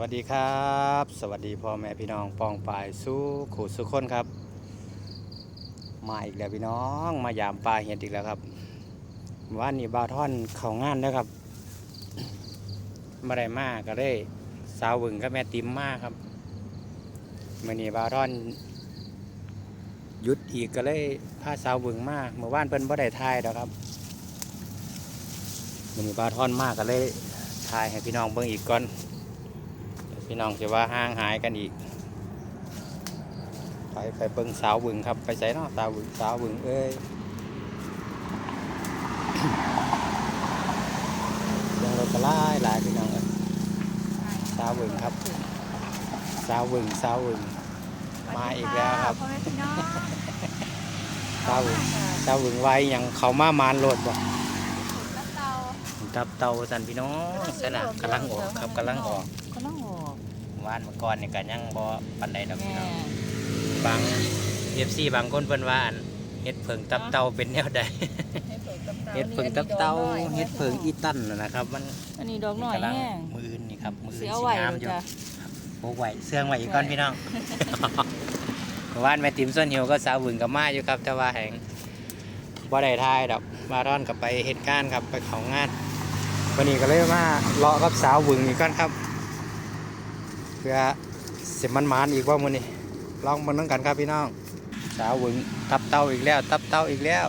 วัสดีครับ สวัสดีพ่อแม่พี่น้องปองปายสู้ขู่สุขคนครับ มาอีกแล้วพี่น้องมายามปลาเห็ดอีกแล้วครับว่านนี้บาท่อนเขางานนะครับมาได้มากก็ได้สาววึงกับแม่ติมมากครับมื่อนี้บาท่อนยุดอีกก็เลยพาสาววึงมากเมื่อวานเพิ่นบ่ได้ทายดอกครับมื่อนี้บาท่อนมากก็เลยทายให้พี่น้องเบิ่งอีกก่อน พี่น้องจะว่าห่างหายกันอีก ไปไปเบิ่งสาวบึงครับ ไปใส่เนาะสาวบึงสาวบึงเอ้ยยังรถกระไล่หลายพี่น้องเอ้ยสาวบึงครับ สาวบึงสาวบึงมาอีกแล้วครับพ่อแม่พี่น้องสาวบึงสาวบึงไว้ยังเขามามานโหลดบ่แล้วเตาตับเตาสันพี่น้องสนะกำลังออกครับกำลังออก ก็ต้องออกวานเมื่อก่อนนี่ก็ยังบ่ปันใดดอกพี่แม่น้องบางเอฟซีบางคนเพิ่นว่าอันเฮ็ดเผิงตับเตาเป็นแนวใดเฮ็ดเผิงตับเตาเฮ็ดเผิงอีตันน่ะนะครับ มันอันนี้ดอกหน่อยกำลังแห้งมืออื่นนี่ครับมืออื่เสีนยสิไหวงามอยู่จ้ะโอ้ไหวเสื่องไหวอีกก่อนพี่น้องเมื่อวานแม่ติ๋มส้นหิวก็สาวบึงกับมาอยู่ครับ แต่ว่าแหงบ่ได้ทายดอกมาร่อนกับไปเหตุการณ์ครับไปของงาน วันนี้ก็เลยมาเลาะกับสาวบึงอีกก่อนครับ เพื่อสิมันมานๆอีกว่ามื้อนี้ลองมานั่งกันครับพี่น้อง สาวบึงตับเตาอีกแล้ว ตับเตาอีกแล้ว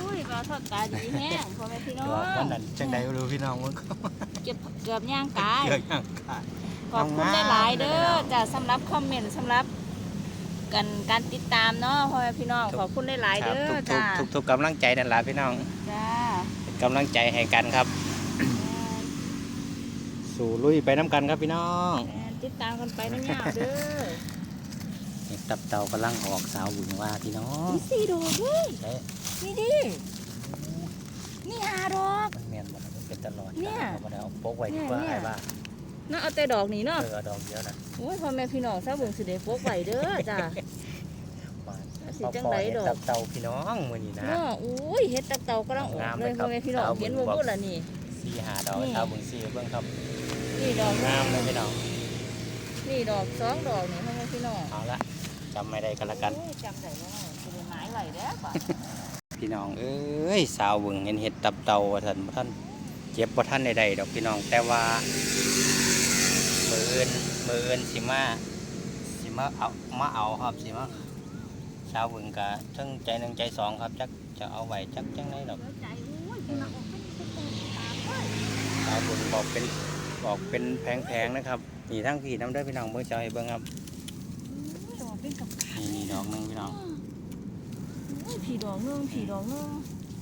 อุ้ยปลาทอดตาดีแห้งพ่อแม่พี่น้องวันนั้นจังใดรู้พี่น้องมึงเก็บเกือบย่างกายเกี่ยวยังขาดขอบคุณทำงานหลายๆเด้เลยอเนาะจ้ะสำหรับคอมเมนต์สำหรับกันการติดตามเนาะพ่อแม่พี่น้องทุกขอบคุณหลายคๆรับเด้อทุกจ้ะๆทุกๆกำลังใจนั่นแหละพี่น้องจ้าเป็นกำลังใจให้กันครับ สู่ลุยไปน้ำกันครับพี่น้องแม่ติดตามกันไปนะเนี่ยเด้อนี่ตับเตากำลังออกสาวบึงว่าพี่น้องนี่สี่ดอกเว้ยใช่นี่ดินี่ห้าดอก มันแมนหมดมันเป็นตลอดเนี่ยเอามาเอาโป๊กไว้ดีกว่าเนี่ย ไอ้บ้าเนาะเอาแต่ดอกนี้เนาะเออเอาดอกเดียวนะโอ้ยพ่อแม่พี่น้องทราบเบิ่งสิได้พกไว้เด้อจ้า มาสิจังใดดอก ตับเตาพี่น้องมือนี้นะ เนาะอุ้ยเฮ็ดตับเต่ากำลังออกงามเลเลยยครับพ่อแม่พี่น้องเอาเห็นเบิ่บ่งพูดล่ะนี่ สี่หาดอกนี่ สาวบึงสี่เบิ่งครับ นี่ดอกงามเลยพี่น้องนี่ดอกสองดอกนี่พ่อแม่พี่น้องเอาละจำไม่ได้กันละกันโอ้ยจำได้แล้วสิได้หมายไหลเด้อป่ะพี่น้องเอ้ยสาวเบึงเห็นเห็ดตับเตาว่าท่านบ่ท่านเจ็บบ่ท่านใดๆดอกพี่น้องแต่ว่ามืออื่นมืออื่นสิมาสิมาเอามาเอาครับสิมาสาวเบึงกะทั้งใจหนึ่งใจสองครับจักจะเอาไว้จักจังไดดอกใจโอ้ยพี่น้องออกให้เป็นตัวตามเว้ยสาวเบึงบอกเป็น บอกเป็นแพงๆนะครับนี่ทั้งพี่น้ำเด้อพี่น้องเบิ่งเจ้าให้เบิ่งครับอุ้ยดอกเป็นกับนี่นี่ดอกหนึงพี่น้องอุ้ยผีดอกนึงผีดอกนึง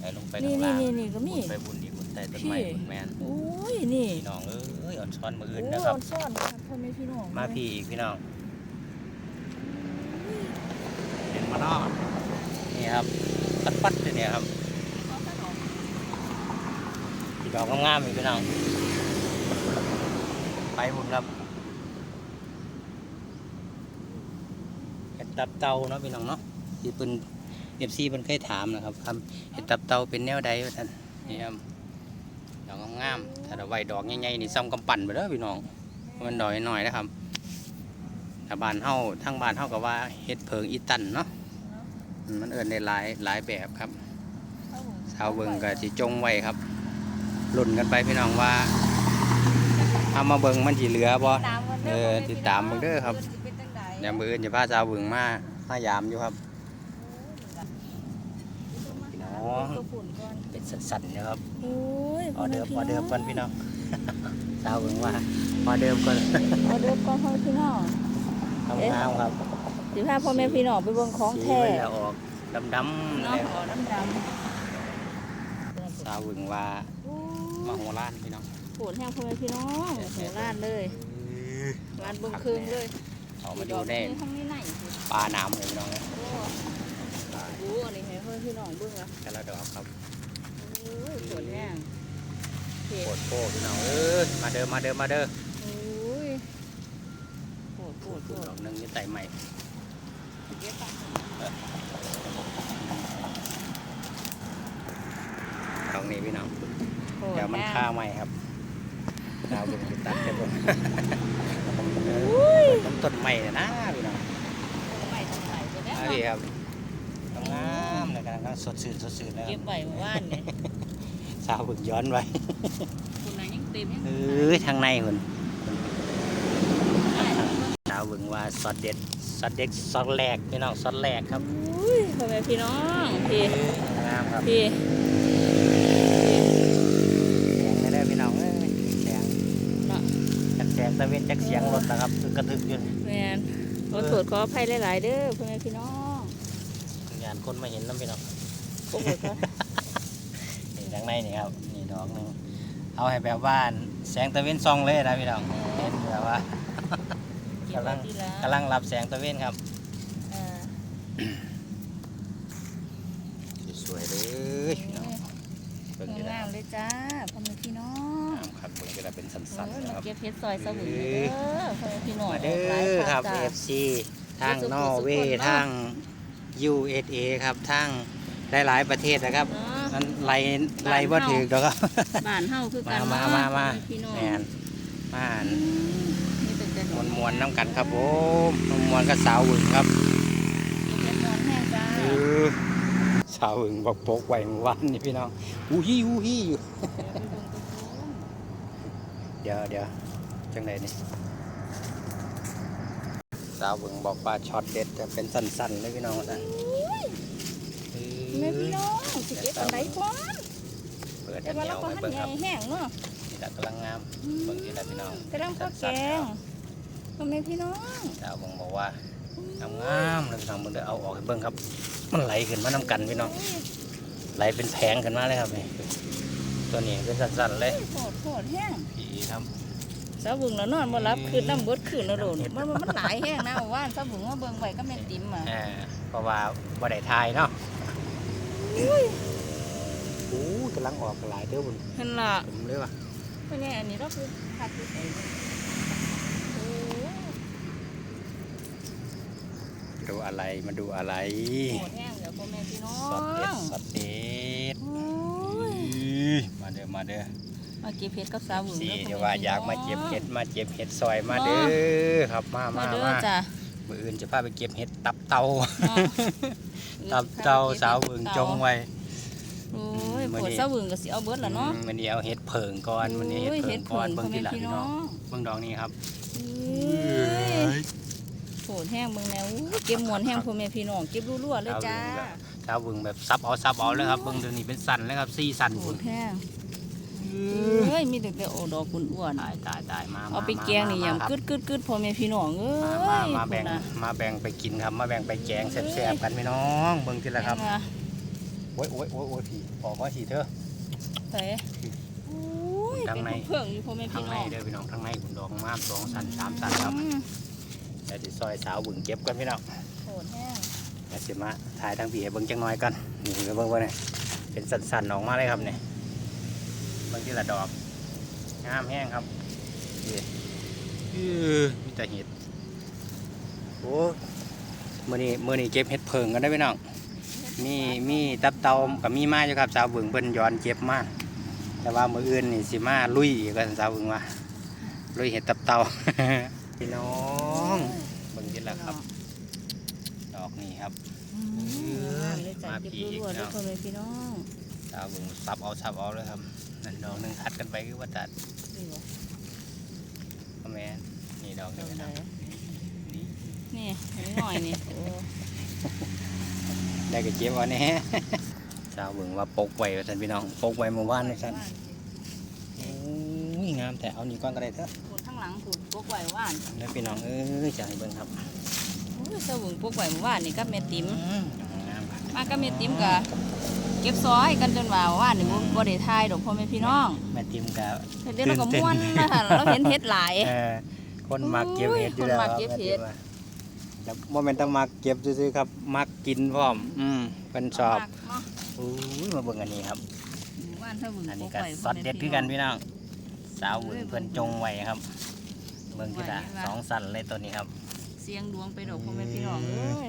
ไปลงไปนี่ข้างนี่ล่างนี่นี่ก็มีไปบุญอีกบุญใต้ต้นไม้พี่บุญแมนอุ้ยนี่พี่น้องเอ้ยอ่อนช้อนมือโอ้อื่นยนะครับอ่อนซ่อนครับพ่อแม่พี่น้องมาพี่อีกพี่น้องเห็นมานอกนี่ครับปัดปัดๆเลยเนี่ยครับพี่ดอกงามๆอีกพี่น้อง ไปบุญครับเห็ดตับเตาเนาะพี่น้องเนาะที่เป็นเอฟซีเป็นเคยถามนะครับครับเห็ดตับเตาเป็นแนวใดท่านนี่ครับดอกงามๆถ้าเราไว้ดอกใหญ่ๆนี่ซ้ำกำปั่นไปเด้อพี่น้องมันดอกน้อยนะครับถ้าบานเฮาทั้งบานเฮาก็ว่าเฮ็ดเพิงอีตันเนาะมันเอิ้นได้หลายหลายแบบครับชาวเบิงก็สิจงไว้ครับลุ่นกันไปพี่น้องว่า เอามาเบิงมันสิเหลือบ่ตามกันเออติดตามเบิ่งเด้อครับสิเป็นจังใดเดี๋ยวมื้ออื่นจะพาชาวเบิงมามายามอยู่ครับพี่น้องตัวฝุ่นก่อนเป็นสั่นๆนะครับโอ้ยออเดิมออเดิมก่อนพี่น้องชาวเบิงว่าออเดิมก่อนออเดิมก่อนพ่อแม่พี่น้องทำงามครับสิพาพ่อแม่พี่น้องไปเบิ่งของสีแท้มันจะออกดำๆเนาะแล้วขอน้ำดชาวเบิงว่าำมาโหร้านพี่น้อง โหดแห้งพ่อแม่พี่น้องโหร้านเลยร้านเบิ่งคืนเลยเอามาดูได้ทั้งนี้ไหนสิปลาน้ำเลยพี่น้องนะโอ้โหอันนี้ให้พ่อแม่พี่น้องเบิ่งละแต่ละดอกครับโอ้ยโหดแห้งเผ็โคดตรโคตรพี่น้องเอ้ยมาเด้อมาเด้อมาเด้อโอ้ยโหดโหดโหดดอกหนึงนี่ไต่ใหม่เก็บตังค์ดอกนี้พี่น้องโหดเดี๋ยวมันแห้งฆ่าใหม่ครับ ดาวบุญติดตัดเดี๋ยวผมใหม่น่ะนะพี่น้องไม่ต้องใส่ไปแล้วเอาพี่ครับงามๆเลยกำลังสดชื่นสดชื่นแล้วเก็บไว้เมื่อวานเนี่ยสาวบึกย้อนไว้คุณนายยังเต็มยังเอ้ยทางในคุณสาวบึงว่าสดเด็ดสดเด็ดสดแรกพี่น้องสดแรกครับอุ้ยพ่อแม่พี่น้องพี่งามครับพี่ แสงได้พี่น้องเอ้ยแสง เนาะ จากแสง ตะเวนจากเสียงรถนะครับคือกระทึกอยู่แมนขอโทษขออภัยหลายๆเด้อพ่อแม่พี่น้องงานคนมาเห็นน้ำพี่น้องโอ้โหก็นี่ทางในนี่ครับนี่ดอกหนึงเอาให้แบบว่าแสงตะเวนส่องเลยนะพี่น้องเห็นแบบว่า เก็บไว้ทีละกำลังรับแสงตะเวนครับ เออ สวยๆเลยพี่น้อง เบิ่งงจะได้ามๆเลยจ้าพ่อแม่พี่น้องงามครับเบิ่งจะได้เป็นสัโอ้้นยๆนะมาครับเก็บเพชรซอยสวึงเด้อพ่อแม่พี่น้องมาเด้หลายอภาครับ จ้า FC ทางสุขุมนอร์เวสุขย์คนเนาะทาง USA ครับทางหลายๆประเทศนะครับเนาะมันไล่ไล่บ่ถือดอกครับ บ้านเฮาคือกัมานมาเนาะมามาพ่อแพี่น้องแมนมาอืมนี่เป็นแต่ดมอกวนมวนๆน้ำกันครับผมมวนมวนๆก็สาวหึงครับเพชรนอนแห้งจ้าเอ อสาวหึงบอกโปกไว้เมื่อวานนี่พี่น้องอูฮีอูฮีอยู่ เดี๋ยวเดี๋ยวจังไหนนี่สาวหึงบอกว่าช็อตเด็ดจะเป็นสั้นๆเลยพี่น้องนะแม่พี่น้องสิเก็บอันใดก่อนเปิดแต่ให้ว่าเหนีเรายวก็ให้หันเบิ่งใหคญ่รับแห้งเนาะนี่ละกำลังงามเบิ่งนี่ละพี่น้องกำลังพอแกงพ่อแม่พี่น้องสาวหึงบอกว่างามๆเลยพี่น้องมึงได้เอาออกให้เบิ่งครับ มันไหลขึ้นมาน้ำกันพี่น้องไหลเป็นแผงขึ้นมาเลยครับนี่ตัวนี้เป็นสั้นๆเลยโผดโผดแห้งผีครับสาวบุงแล้วนอนบ่รับคืนน้ำเบดคืนแล้วโดนมันมันมันหลายแห้งนะว่าสาวบุงว่าเบิ่งไว้ก็แม่นติ๋มอะอ่าเพราะว่าบ่ได้ทายเนาะโอ้ยกำลังออกหลายเด้อบุญเห็นล่ะผมเลยว่ะเพราะนี่อันนี้เราคือผักที่ใส่โอ้ ดูอะไรมาดูอะไรโผดแห้งเดี๋ยวพ่อแม่พี่น้อสดเด็ดงสดเด็ดโอ้ยอื้อมาเด้อมาเด้อมาเก็บเห็ดกับสาวบุงสี่ด้อพ่อแม่เดี๋ยวว่าอยากมาเก็บเห็ดมาเก็บเห็ดซอยมาเด้อครับมามามาเด้อมาจ้ะมื้ออื่นจะพาไปเก็บเห็ดตับเตาเนาะตับเตาสาวเบิ่งจงไว้ โอ้ยมื้อปวดนี้ สาวเบิ่งก็สิเอาเบิดล่ะเนาะอืมวันนี้เอาเห็ดเผิงก่อนวันนี้เห็ดโอ้ยเผิงก่อนเห็เบิ่ดงเผิทีงหลังพ่อแม่พี่พี่น้น้อองงเบิ่งดอกนี้ครับ โผดแห้งเบิ่งแนวอู้เก็บหมวนแห้งพ่อแม่พี่น้องเก็บรั่วๆเลยจ้าถ้าเบิ่งแบบซับเอาซับเอาเลยครับเบิ่งเดี๋ยวนี้เป็นสันเลยครับสี่สันโผคุดณแห้งเอ้ยมีแต่แต่โอดอกคุณอ้วนตายตายตายมาเอาไปแกงนี่ยำกึดกึดกึดพ่อแม่พี่น้องเอ้มายมามาแบ่งพุ่นน่ะมาแบ่งไปกินครับมาแบ่งไปแกงแซ่บๆกันพี่น้องเบิ่งทีละครับแม่งว่าโอ้ยโอ้ยโอ้ยโอ้ยพี่ออกว่าทีเถอะใส่โอ้ยข้างเป็นในเพิ่งอยู่พ่อแม่ข้าพี่งในน้องเด้อพี่น้องข้างในคุณดอกมากสองสันสามสันครับอืม เดี๋ยวสิซอยสาวเบิ่งเก็บกันพี่น้องโผดแห้งเดี๋ยวสิมาถ่ายทางพี่ให้เบิ่งจังน้อยกันนี่เบิ่งเบิ่งเนี่ยเป็นสันๆออกมาเลยครับเนี่ยเบิ่งทีละดอกงามแห้งครับนี่อื้อมีแต่เห็ดโอ้มื้อนี้มื้อนี้เก็บเห็ดเพิงกันได้อพี่น้องมีมีตับเตากับมีมาอยู่ครับ สาวบึงเพิ่นย้อนเก็บมาแต่ว่ามื้ออื่นนี่สิมาลุยอีกก็สาวบึงว่าลุยเห็ดตับเตาพี่น้อง เบิ่งทีละครับ ดอกนี้ครับอืมเลยจ้ะมาเก็บพี่รั่วๆอีกเลยเนาะพ่อแม่พี่น้องสาวบึงซับเอาซับเอาเลยครับ นั่นดอกหนึงทัดกันไปคือว่าตัดนี่บ่พ่อแม่นนี่ดอกดนี้อกไหนนะนี่นี่หน่อยนี่โอ้ได้ก็เก็บเอาแน่สาวบึงว่าปกไว้ว่าซั่นพี่น้อง ปกไว้เมื่อวานนี่ซั่นโอ้ยงามแต่เอานี่ก่อนก็ได้เถอะปวดข้างหลังปวดปกไหวว่านแล้วพี่น้องเอ้ยจะให้เบิ่งครับโอ้ยสวุงปกไหวว่านนี่กับแม่ติ๋มอืมงามครับมากับแม่ติ๋มก็เก็บซอยกันจนว่าว่านนี่บ่บ่ได้ทายดอกพ่อแม่พี่น้องแม่ติมกับเดี๋ยวเราก็ม่วนนะคะเราเห็นเฮ็ดหลาย เออคนมักเก็บเห็ดอยู่แล้วคนมักเก็บเห็ด แม่ติ๋มว่าแล้วโมเมนต์ต้องมักเก็บซื่อๆครับ มักกินพร้อม อืมเป็นชอบมากเนาะอู้ยมาเบิ่งอันนี้ครับ ว่านสวุงอันปนี้กก็ไหวสดเด็ดคือกันพี่น้องสาวหุ่นเพิ่นจงไว้ครับ เบิ่งที่ละสองสันเลยตัวนี้ครับ เสียงดวงไปดอกพ่อแม่พี่น้องเอ้ย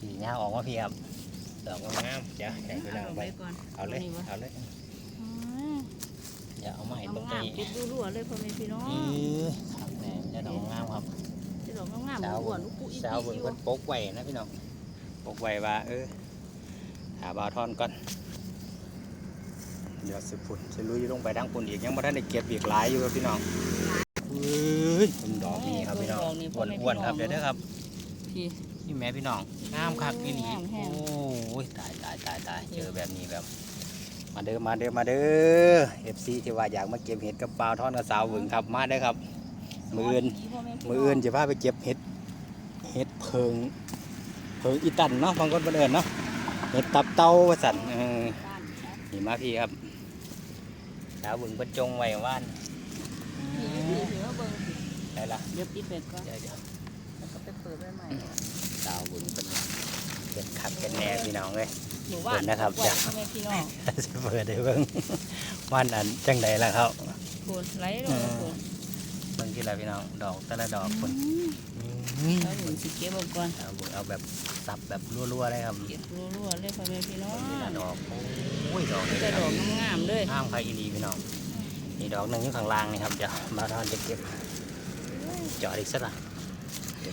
สีหน้าออกมาพี่ครับดอกงามๆเดี๋ยวให้พี่น้องเอาไปไปก่อนเอาเลยนี่วะเอาเลยอืมเดี๋ยวเอามาให้เบิ่งงามนี่ๆเก็บรัวๆเลยพ่อแม่พี่น้องอือครับแม่จะดอกงามครับจะดอกงามามสาวอ้วนลูกปุ๊อีสาวปีเบิ่งอยู่เพิ่นปกไว้นะพี่น้องปกไว้ว่าเออหาบาวทอนก่อนเดี๋ยวสิพุ่นสิลุยลงไปดังพุ่นอีกยังบ่ทันได้เก็บอีกหลายอยู่ครับพี่น้องเฮ้ ยผมดอกนี้ครับพี่น้องอ้วนๆครับเดี๋ยวเด้อครับพี่นี่แม่พี่น้องงามคักอีหลีงามแฮงโอ้ยตายตายตายตายเจอแบบนี้แบบ มาเด้อมาเด้อมาเด้อ FC ที่ว่าอยากมาเก็บเห็ดกับปลาวทอนกับสาวหวึงครับมาเด้อครับ มืออื่นมืออื่นจะพาไปเก็บเห็ดเห็ดเพิงเพิงอีตันเนาะบางคนบันเอิญเนาะเห็ดตับเต้าว่าสันเออนี่มาพี่ครับสาวหวึงประจงไว้ว่าน พี่พี่ถือว่าเบิ่งสิ ได้ ละเดี๋ยวปิดเป็ดก่อนเดี๋ยวเดี๋ยวแล้วก็ไปเปิดไว้ใหม่สาวหวึงเป็นเป็นขัดเป็นแน่พี่น้องเลยหมู่บ้านเปิดนะครับไว้พ่อแม่พี่น้องสิเปิดได้เบิ่งว่านอันจังใดล่ะครับโคนไหลลงมาโคนเบิ่งที่ละพี่น้องดอกแต่ละดอกคนแล้วหมุนสิเก็บเอาก่อนเอาเบิ่งเอาแบบสับแบบรัวๆเลยครับเก็บรัวๆเลยพ่อแม่พี่น้องนี่ละดอกโอ้ยดอกนี่แต่ดอกงามๆเลยห้ามใครอีหลีพี่น้องนี่ดอกหนึ่งอยู่ข้างล่างนี่ครับเดี๋ยวมาทอนจะเก็บเจาะอีกสักละ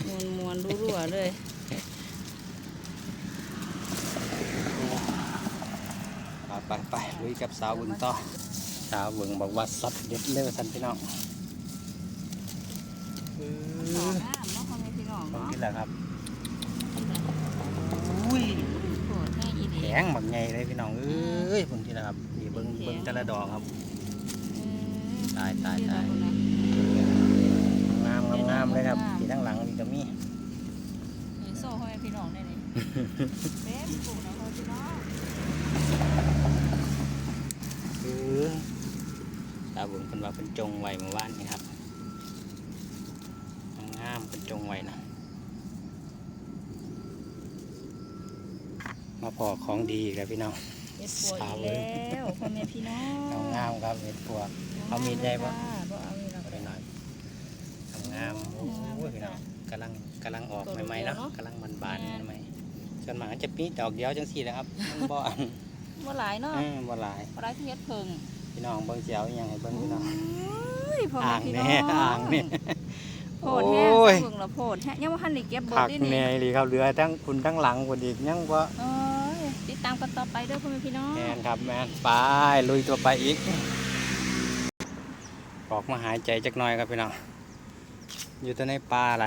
มวนมวนๆรัวๆเลยไปไปไปลุยกับสาวบึงต่อ สาวบึงบอกว่าสดเด็ดเลยสันพี่น้องเอดอกองามเนาะพ่อแม่พี่น้องตรงเนาะนี้แหละครับอุ้ยโคตรแม่อีดีแข็งแบบไงเลยพี่น้องเอ้ยตรงที่แหละครับนี่เบิ้งเบิ้งแต่ละดอกครับอืมตายตายตายเดี๋วเรงามงามงามเลยครับที่ทั้งหลังนี่ก็มีนี่โซ่พ่อแม่พี่น้องได้นี่เบ๊บปลูกนะพ่อพี่น้องเออสาวบึงเป็นว่าเป็นจงไว้เมื่อวานนี่ครับงามเป็นจงไว้นะมาพอของดีอีกแล้วพี่น้องเฮ็ดปวกอีกแล้วพ่อแม่พี่น้องงามๆครับเห็ดปวกเอามีดได้ปะ บ่เอามีด ไปหน่อยงามๆ โอ้ยพี่น้องกำลังกำลังออกใหม่ๆเนาะกำลังบานๆใหม่ส่วนมากจะมีดอกเดียวจังสี่แหละครับมันบ่อันบ่หลายเนาะเออบ่หลายบ่หลายที่เฮ็ดเพิ่งพี่น้องเบิ่งเจียวอหยังให้เบิ่งพี่น้องโอ้ยพ่ออ่าแม่งพี่น้แน่องอ่างแน่โพดแห้งโอ้ยเบิ่งและโพดแห้งยังบ่ทันได้เก็บเบิดผักดิแน่นี่เลยครับเหลือทั้งคุณทั้งหลังคนอีกยังบ่โอ้ยติดตามกันต่อไปเด้อพ่อแม่พี่น้องแมนครับแมนไปลุยตัวไปอีกออกมาหายใจจักหน่อยครับพี่น้อง อยู่แต่ในป่าอะไร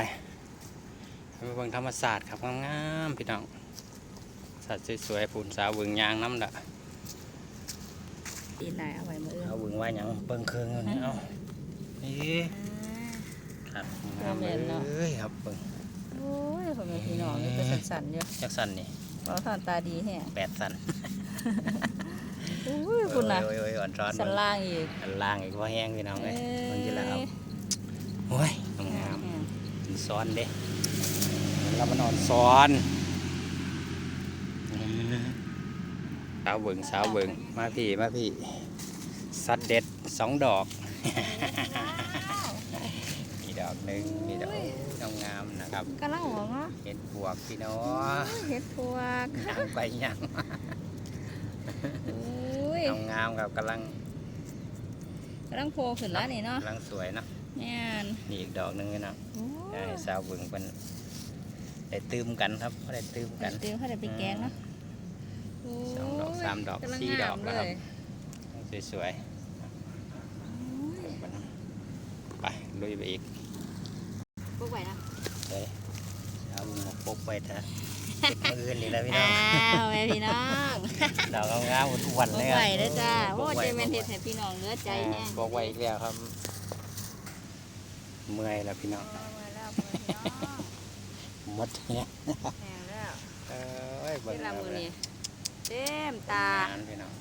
ไปเบิ่งธรรมศาสตร์ครับงามๆพี่น้องสัตว์สวยๆฝุ่นสาวเบิ่งยางน้ำดะอีหลายเอาไว้มื้ออื่นเอาเบิ่งว่าหยังเบิ่งเครื่องอยู่นี่เอานี่ครับงามแม่นเนาะเลยครับเบิ่งโอ้ยพ่อแม่พี่น้องนี่เป็นสั่นๆอยู่จักสันนี่บ่ทานตาดีแฮงแปดสันโอ้ยคุณน่ะโอ้ยโอ้ยโอ้ยอ่อนร้อนสันล่างอีกอันล่างอีกว่าแห้งพี่น้องเลยเอ้ยมันจะแล้วครับโอ้ยงามๆมัน ซ้อนเด้แล้วมันอ่อนซ้อนสาวเบิงสาวเบิงมาพี่มาพี่สัดเด็ดสองดอก มีดอกหนึ่งมีดอกงามงามๆนะครับกำลังออกเนาะเห็ดบวกพี่น้องเฮ็ดพวกย่างไปย่างโอ้ยงามงามๆครับกำลังกำลังโผล่ขึ้นแล้วนี่เนาะกำลังสวยเนาะแม่นนี่อีกดอกหนึ่งพี่น้องโอ้ ได้ยสาวเบิงเป็นได้ตื้มกันครับได้ตื้มกันเติมให้ได้ไปแกงเนาะสองดอกโยสามดอกกำลังสี่ดอกงามแล้วครับเลยสวยๆไปลุยไปอีกพวกไหวนะเลยเอาหมกปกไปเถอะเก็บมืออื่นนี่แหละพี่น้อ้าองวแม่พี่น้องดอกงามๆทุกวันพเลวยกคไหวรับเด้อจ้าโอ้ปกไว้เจแมนเฮ็ดให้พี่น้องเหลือใจแห้งปกไว้อีกแล้วครับเมื่อยแล้วพี่น้อง หมดเนี่ยแห้งแล้วเอ้ยเวเบิ่งลาแล้วมือเลยนี้เต็มตางานพี่น้อง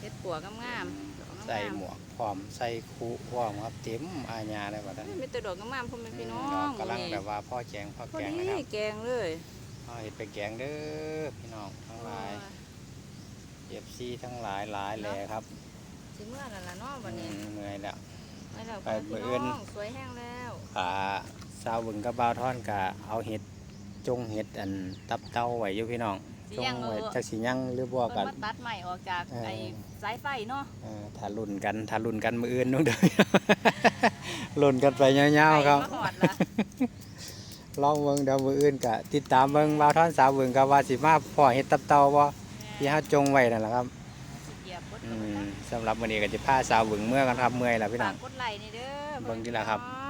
เฮ็ดปัวกงามๆดอกงามๆใส่หมวกพร้อมใส่คูพร้อมครับเต็มอาญาเลยว่าท่านเฮ้ยมีแต่ดอกงามๆพ่อแม่พี่น้อดองกกำลังมื้อนี้แบบว่าพ่อแจงพ่อพอแกงดีนะครับแกงเลยเอาเห็ดไปแกงเด้อพี่น้องทั้งหลายเจ็บซีทั้งหลายหลายแหล่ครับสิเมื่อนั่นล่ะเนาะวันนี้อืมเหนื่อยแล้วไม่แล้วไปพ่อแม่มื้ออื่พี่นน้องสวยแห้งแล้วอ่า สาวบึงกับบาวท่อนกะเอาเห็ดจงเห็ดอันตับเต้าไว้อยู่พี่น้องสิจงยังเอไว้อจักสิยังหรือบ่เพิ่กันนมาตัดใหม่ออกจากเออไอ้สายไฟเนาะเออถ้ารุ่นกันถ้ารุ่นกันมืออื่นนู่นเด้อ รุ่นกันไปยาวๆครับ ไฟมาหอดละลองเบิ่งเดี๋ยวมืออื่นก็ติดตามเบิ่งบ่าวท่อนสาวเบิ่งกับว่าสิมาพ่อเฮ็ดตับเต่าบ่ที่เฮาจงไว้นั่นแหละครับเหยียบบดอืมสำหรับวันนี้ก็จะพาสาวเบิ่งเมื่อกันครับเมื่อยแล้วพี่น้ฝาอกง กดไลค์นี่เด้อเบิ่งทีละครับมื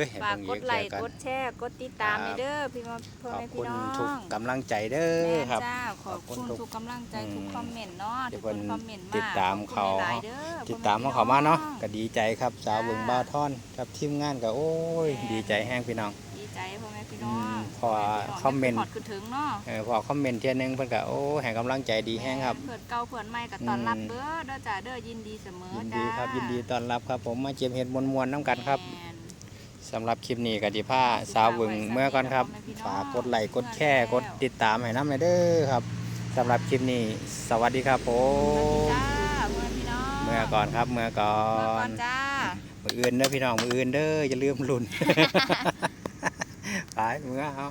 อให้ฝากเบิ่งกอีดกไลเทื่อค์กันกดแชร์กดติดตามนี่เด้อพี่น้องพ่อขอบแม่คุพี่ณน้องทุกกำลังใจเด้อแม่ครับ จ้าขอบคุณขอบคุณทุกทุกกำลังใจอืมทุกคอมเมนต์เนาะที่ทุกเพิ่คนนคอมเมนต์มาติดตามขอบคุณเขาหลยๆด้อติดตามของเขามาเนาะพ่อแก็ดีใจครับสาวเบิ่งบ่าวท่อนกับทีมงานก็โอ้ย ดีใจแห้งพี่น้อง ดีใจพ่อแม่พี่น้ออืงมเพราะว่าคอมเมนต์พอดคือถึงเนาะ เออพอคอมเมนต์เที่ยหนึงเพิ่นก็โอ้ให้กำลังใจดีแห้งครับเพื่อนเก่าเพื่อนใหม่ก็ต้อนรับเด้อเด้อจ้าเด้อยินดีเสมอยินจ้าดีครับยินดีต้อนรับครับ ผมมาเจ็บเห็ดมวนๆน้ำกันครับ แม่น สำหรับคลิปนี้กติผ้าสาวเบิ่งเมื่อก่อนครับ ฝากกดไลค์กดแชร์กดติดตามให้น้ำเลยเด้อครับสำหรับคลิปนี้ สวัสดีครับผสวัสดีมจ้าเพื่อนพี่น้องเมื่อก่อนครับเมื่อก่อเมื่อก่อนนจ้ามืออื่นเด้อพี่น้องมืออื่นเด้ออย่าลืมลุ่นไปเมื่อเอา